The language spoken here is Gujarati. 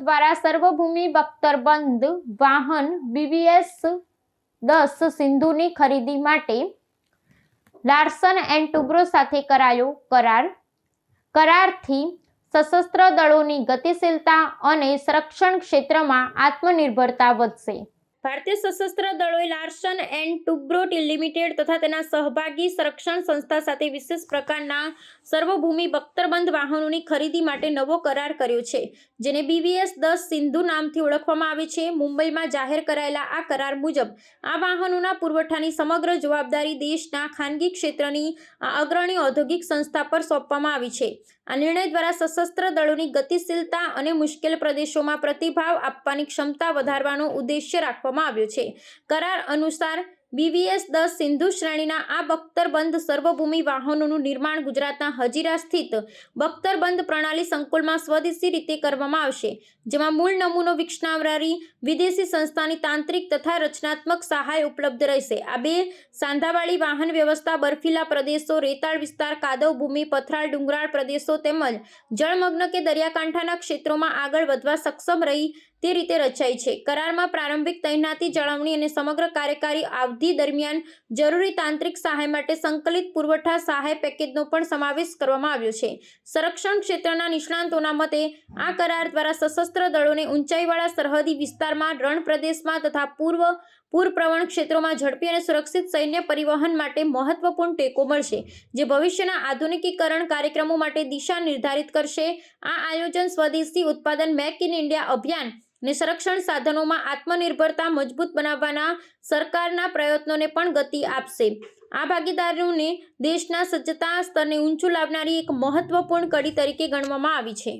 દ્વારા સર્વભૂમિ બખ્તરબંધ વાહન બીવીએસ દસ સિંધુની ખરીદી માટે લાર્સન એન્ડ ટુબ્રો સાથે કરાયો કરાર. કરારથી સશસ્ત્ર દળોની ગતિશીલતા અને સંરક્ષણ ક્ષેત્રમાં આત્મનિર્ભરતા વધશે. ભારતીય સશસ્ત્ર દળોએ લાર્સન એન્ડ ટુબ્રો લિમિટેડ તથા તેના સહભાગી સંરક્ષણ સંસ્થા સાથે વિશેષ પ્રકારના સર્વભૂમિ બખ્તરબંધ વાહનોની ખરીદી માટે નવો કરાર કર્યો છે, જેને બીવીએસ દસ સિંધુ નામથી ઓળખવામાં આવે છે. મુંબઈમાં જાહેર કરાયેલા આ કરાર મુજબ, આ વાહનોના પુરવઠાની સમગ્ર જવાબદારી દેશના ખાનગી ક્ષેત્રની આ અગ્રણી ઔદ્યોગિક સંસ્થા પર સોંપવામાં આવી છે. આ નિર્ણય દ્વારા સશસ્ત્ર દળોની ગતિશીલતા અને મુશ્કેલ પ્રદેશોમાં પ્રતિભાવ આપવાની ક્ષમતા વધારવાનો ઉદ્દેશ્ય રાખવામાં આવ્યો છે. કરાર અનુસાર બીવીએસ દસ સિંધુ શ્રેણીના આ બખ્તરબંધ સર્વભૂમિ વાહનોનું નિર્માણ ગુજરાતના હજીરા સ્થિત બખ્તરબંધ પ્રણાલી સંકુલમાં સ્વદેશી રીતે કરવામાં આવશે, જેમાં મૂળ નમૂનો વિકસાવનારી વિદેશી સંસ્થાની તાંત્રિક તથા રચનાત્મક સહાય ઉપલબ્ધ રહેશે. આ બે સાંધાવાળી વાહન વ્યવસ્થા બર્ફીલા પ્રદેશો, રેતાળ વિસ્તાર, કાદવ ભૂમિ, પથરાળ ડુંગરાળ પ્રદેશો તેમજ જળમગ્ન કે દરિયાકાંઠાના ક્ષેત્રોમાં આગળ વધવા સક્ષમ રહી તે રીતે રચાઈ છે. કરારમાં પ્રારંભિક તૈનાતી જાળવણી અને સમગ્ર કાર્યકારી અવધિ દરમિયાન જરૂરી તાંત્રિક સહાય માટે સંકલિત પુરવઠા સહાય પેકેજનો પણ સમાવેશ કરવામાં આવ્યો છે. સંરક્ષણ ક્ષેત્રના નિષ્ણાંતોના મતે, આ કરાર દ્વારા સશસ્ત્ર દળોને ઊંચાઈવાળા સરહદી વિસ્તારમાં રણ પ્રદેશમાં તથા પૂર્વ પૂરપ્રવણ ક્ષેત્રોમાં ઝડપી અને સુરક્ષિત સૈન્ય પરિવહન માટે મહત્વપૂર્ણ ટેકો મળશે, જે ભવિષ્યના આધુનિકીકરણ કાર્યક્રમો માટે દિશા નિર્ધારિત કરશે. આ આયોજન સ્વદેશી ઉત્પાદન મેક ઇન ઇન્ડિયા અભિયાન ને સંરક્ષણ સાધનોમાં આત્મનિર્ભરતા મજબૂત બનાવવાના સરકારના પ્રયત્નોને પણ ગતિ આપશે. આ ભાગીદારીઓને દેશના સજ્જતા સ્તરને ઊંચું લાવનારી એક મહત્વપૂર્ણ કડી તરીકે ગણવામાં આવી છે.